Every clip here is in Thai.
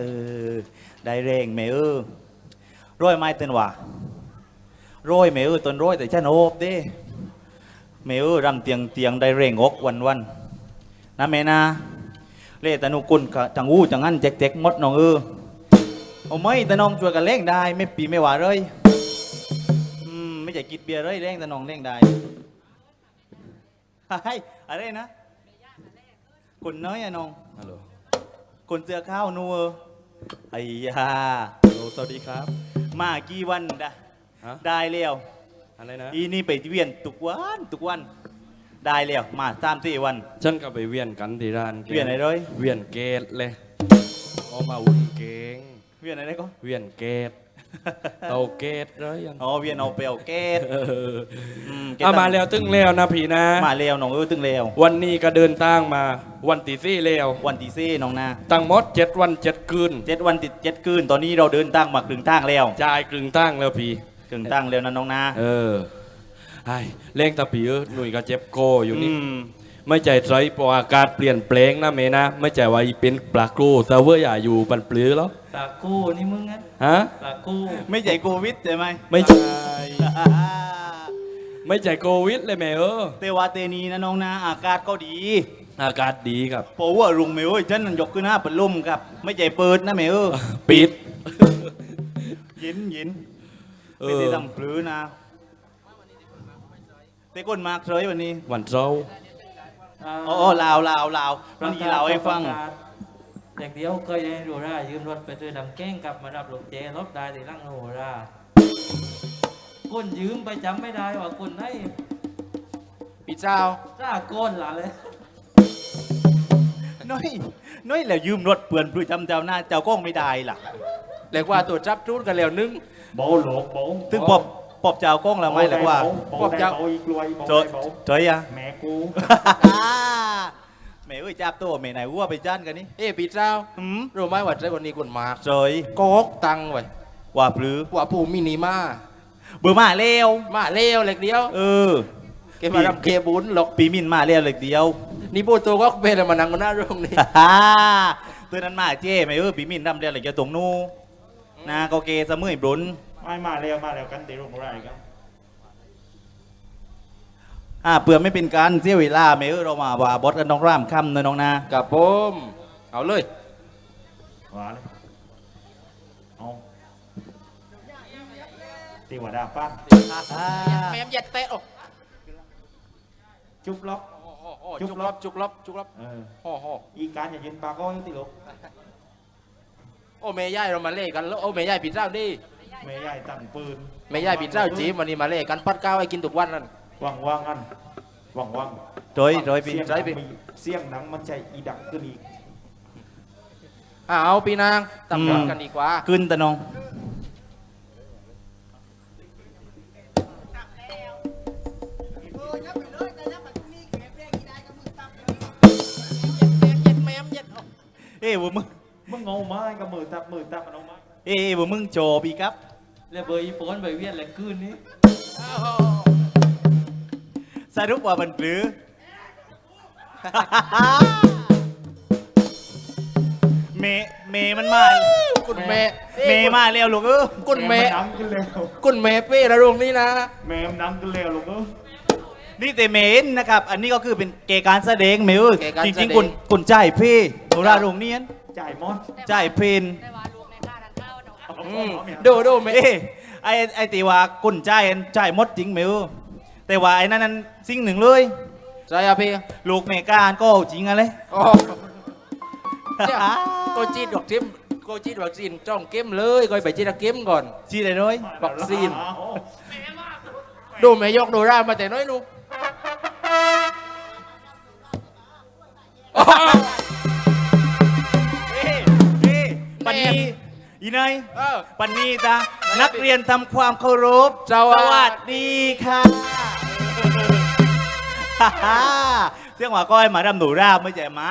เออได้แรงแม่เออร้อยไม้เต้นว่าร้อยแม่เออต้นร้อยแต่ฉันโอบเด้แม่เออรำเตียงเตียงได้แรงอกวันวันนะแม่นะเล่แต่นุกุลกะจังอู้จังงั้นแจ๊กแจ๊กหมดน้องเออโอ้ไม่แต่น้องช่วยกันเล่งได้ไม่ปีไม่หว่าเลยอืมไม่ใช่กินเบียร์เลยเล่งแต่น้องเล่งได้ไอ้อะไรนะคนน้อยอะน้องฮัลโหลคนเสื้อข้าวนัว ไอ้ยาฮัลโหลสวัสดีครับ มากี่วันดะฮะได้แล้ว อะไรนะอีนี่ไปเวียนทุกวันทุกวัน ได้แล้วมาสามสี่วัน ฉันก็ไปเวียนกันที่ร้านกเวียนอะไรเลยเวียนเกตเลยเอามาอุ่นเกง เวียนอะไรก็ เวียนเกต เตาเกตเลยยังอ๋อเวียนเอาเปลวเกตเอออืมเกตเอามาแล้วตึงแล้วนะพี่นะ มาแล้วน้องเออตึงแล้ววันนี้ก็เดินทางมาวันที่สี่แล้ววันที่สี่น้องนาตั้งหมดเจ็ดวันเจ็ดคืนเจ็ดวันติดเจ็ดคืนตอนนี้เราเดินทางมาครึ่งทางแล้วจ่ายกลึงตั้งแล้วพี่ครึ่งทางแล้วนะน้องนาเออไอ้เล่งตาผีเออหนุ่ยก็เจ็บโกอยู่นี่ ม ไม่ใจใจเพราะอากาศเปลี่ยนแปลงนะเมนะ ไม่ใจว่าอีเป็นปลากรูเซิร์ฟเวอร์อย่าอยู่ปันปลื้อแล้วปลากู้นี่มึงงั้นฮะปลากู้ไม่ใช่โควิดใช่ไหมไม่ใช่ไม่ใจโควิดเลยแม่เออแต่ว่าเตนีนะน้องนาอากาศก็ดี อากาศดีครับเพราะว่ารุงเมย์ฉันนั่นยกขึ้นหน้าเป็นลมครับ ไม่ใจเปิดนะเมย์ปิดเย็นเย็นเอไม่อได้ดำปลื้อนะแต่ก้นมากเลยวันนี้วันเช้าร์ อ๋อลาวลาวลาวมันดีลาวให้ฟังอย่างเดียวเคยได้ดูรายืมรถไปด้วยดำแกล้งกลับมารับลูกเจรถได้ที่ร่างโหราคนยืมไปจำไม่ได้ว่าคนไหนพี่เจ้าจ้าก้นหล่ะเลยน้อยน้อยแล้วยืมรถเปื่อนปลื้อจำเจ้าหน้าเจ้าก้องไม่ได้ล่ะเรียกว่าตัวจับจูดกันแล้วนึงโบหลกโบถึงปอบ ปอบเจ้าก้องแล้วไหมแล้วว่าโบได้โบอีกลวยโบจอยได้โบจอยอะแม่กูแม่เอ้ยจับตัวแม่ไหนวัวไปจ้านกันนี่เอ้พี่เจ้าหืมรู้ไหมว่าใจวันนี้คนมากจอยโกกตังไว้ว่าปลื้อว่าผู้มินิมาเบื่อมาเร็วมาเร็วเล็กเดียว เออแกมาทำเคบุญหรอกปีมินมาเร็วเลยเดียวนี่พูดตัวก็เป็นอะไรมานั่งกันหน้าโรงนี่ฮ่าตัวนั้นมาเจ้ไม่เออปีมินทำเรียนอะไรจะตรงนู้นนาโกเกสมือบรุน ไม่มาเร็วมาเร็วกันเดี๋ยวลงไรกันอ่าเปลือไม่เป็นการเสียเวลาไม่เออเรามาว่าบอสกันน้องร่ามค่ำนะน้องนากับผมเอาเลยมาเลยเอาตีหัวดาปั้นแม่มยัดเตะโอ้จุ๊บล็อกโหจุกลับจุกลับจุกลับเออโอ้โหอีการอย่ายืนปากก้อยติลูกโอ้เมย่ายเรามาเล่กันแล้วโอ้เมย่ายพี่เจ้าดิ แม่ใหญ่ตั้งปืนเมย่ายพี่เจ้าจีบวันนี้มาเล่กันปัดก้าวให้กินทุกวันนั่นวังวังอันวังวังจอยจอยปีเสียงใจหนังพี่มีเสียงหนังมันใจอีดักขึ้นอีกอ่าเอาพี่นางตำรวจกันดีกว่า ขึ้นแต่น้องยัดแม่มยัดเอ้ยว่ามึง มึงเงาไม้กับมือตับมือตับมันเอาไม้ เอ้ยว่ามึงโจปีครับ แล้วเบอร์อีโฟนไปเวียนแหละคืนนี้สรุปว่ามันปลือ เมเมมันมาคุณแม่เมมาเร็วลูกเออคุณแม่น้ำขึ้นเร็วคุณแม่เป้ระโรงนี้นะแม่มน้ำขึ้นเร็วลูกเออนี่แต่เมนนะครับ อันนี้ก็คือเป็นเกการแสดงเมเออเกการจแสดงริงๆคุณคุณจ่ายเพ่โนราโรงเนียนจ่ายมอดจ่ายเพน ดูดูแม่เอ้ยไอไอตีว่าคุณจ่ายจ่ายหมดจริงเมเออแต่ว่าไอ้นั่นนั้นสิ่งหนึ่งเลยใช่อะพี่ลูกเมการก็จริงอะไรโอ้เนี่ยโกจีดดอกทิมโกจีดวัคซีนจ้องเก็มเลยก็ไปจีดเก็มก่อนจีได้เลยวัคซีนเอาดูแม่ยกดูร่ามาแต่น้อยลูก อีนายเออ ปันนี้จ้ะนักเรียนทำความเคารพสวัสดีสดีค่ะฮ่าฮ่าเสียงว่าก้อยมาดำหนูราบไม่ใช่มา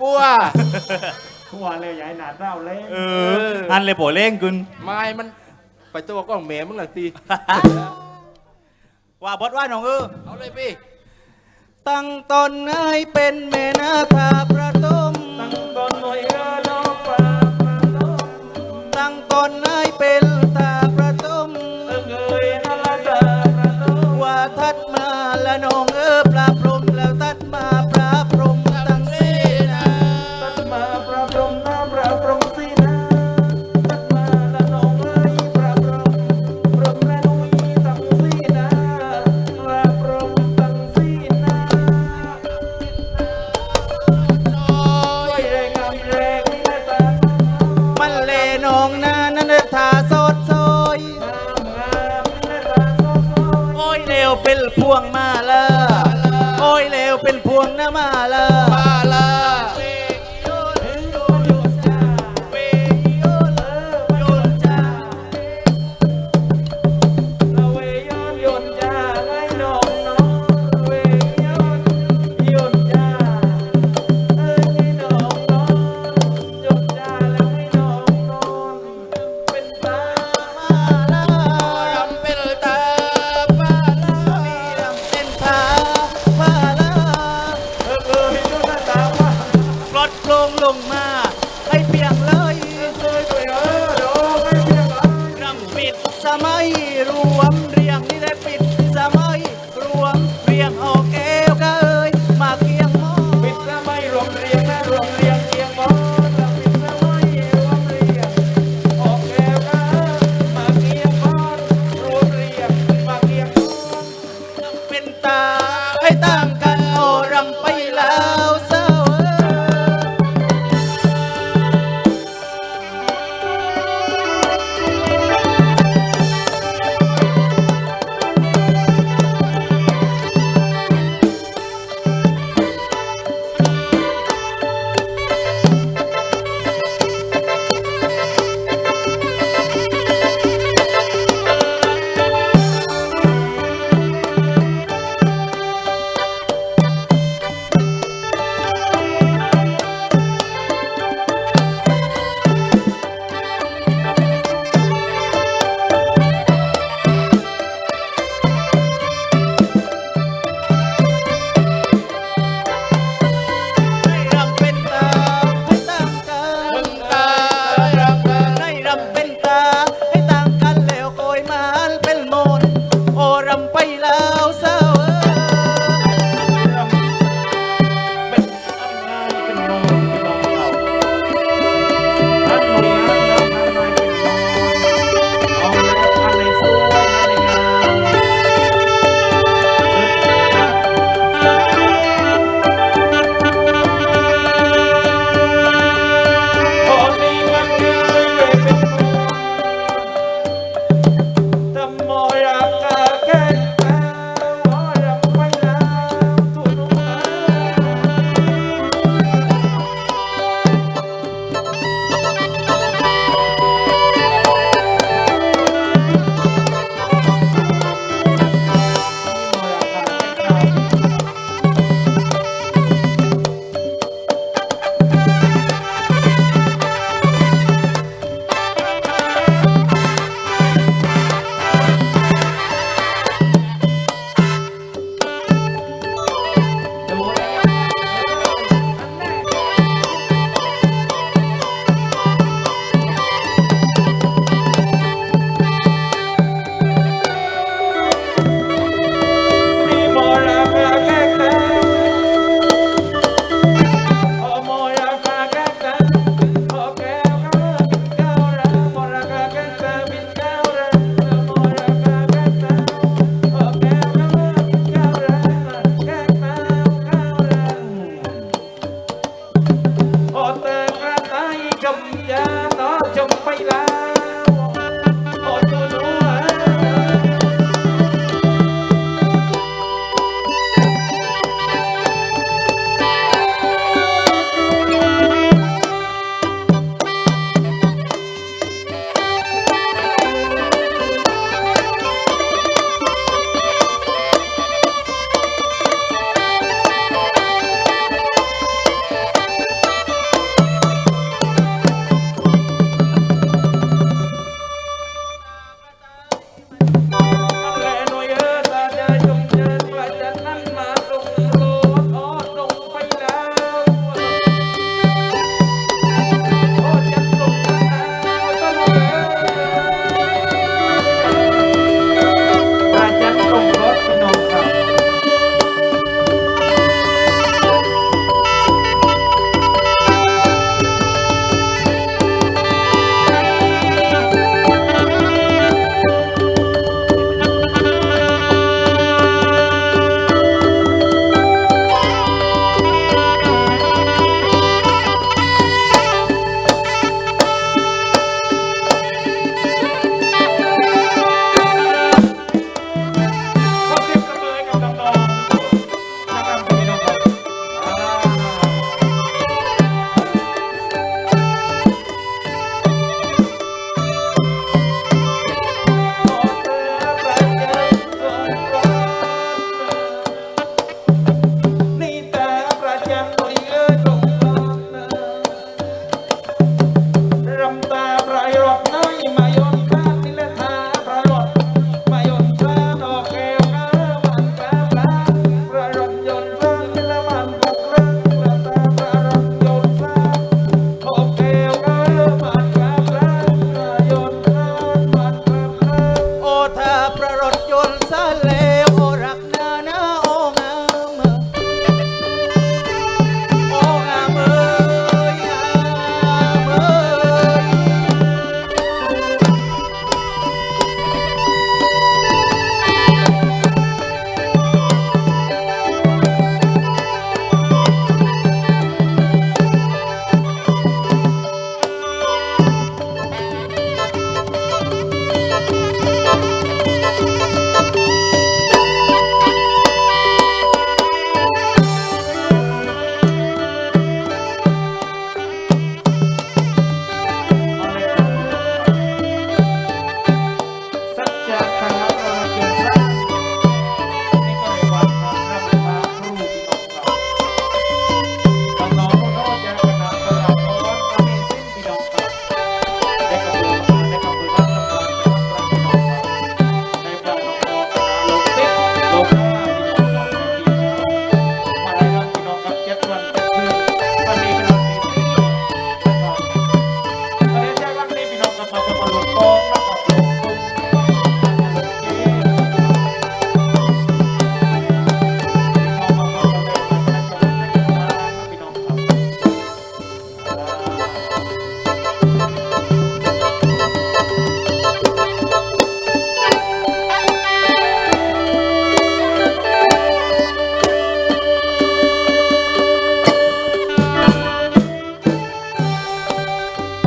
ปัวทั่วเลยยายหนาดเล่าเล่นเอออันเลยโปเล่งคุณไม้มัน ไปตัวก็แม่มึงหลังตีว่าบดว่าน้องเออเอาเลยพี่ ตั้งตนให้เป็นแม่นาทาป